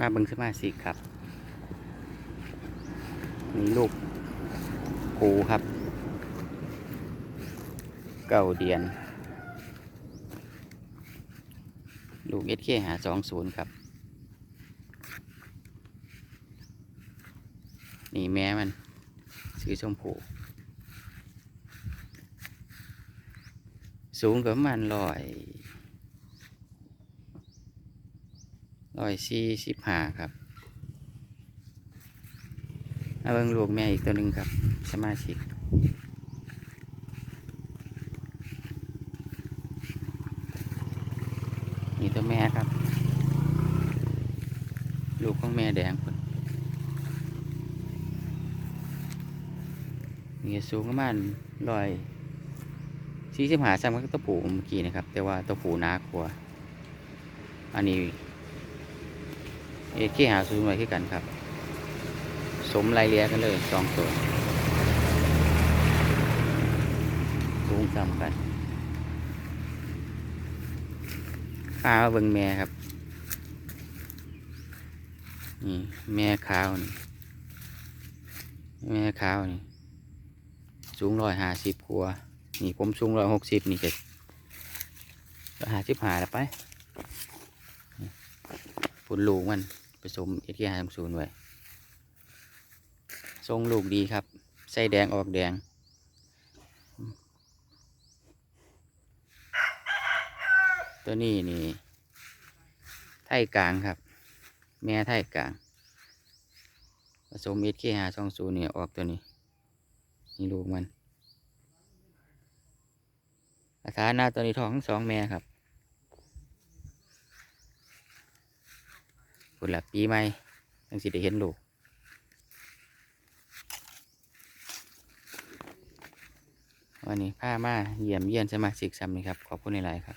มาเบิ่งสมาชิกครับนี่ลูกกูครับ เก้าเดียน ลูกเอสเคหาสองศูนย์ครับ นี่แม่มันสีชมพู สูงกับมาณร้อย ร้อยสี่สิบห้าครับเอาเบิ่งลูกแม่อีกตัวหนึ่งครับ สมาชิกนี่ตัวแม่ครับ ลูกของแม่แดงคนนี่สูงประมาณร้อยสี่สิบห้าซ้ำกับตัวผูเมื่อกี้นะครับ แต่ว่าตัวผูหนากว่าอันนี้ เอเคหาสูงไว้คือกันครับ สมลายเลียกันเลยสองตัวสูงซ้ำกันข้าวเบิงแม่ครับ นี่แม่ขาวนี่แม่ขาวนี่สูงร้อยห้าสิบกัวนี่ผมสูงร้อยหกสิบนี่เจะร้อยห้าสิบหาแล้วไปนี่ฝุ่นลูกมัน ผสมเอทีห้าศูนย์ไว้ ทรงลูกดีครับใส่แดงออกแดง ตัวนี้นี่ ไทยกลางครับ แม่ไทยกลาง ผสมเอสเคหาสองศูนย์เนี่ยออกตัวนี้ นี่ลูกมันราคาหน้าตัวนี้ทองสองแม่ครับ คุณละปีใหม่ยังสิได้เห็นลูกวันนี้พามาเยี่ยมเยี่ยนสมาชิกซ้ำนี่ครับ ขอบคุณในไลน์ครับ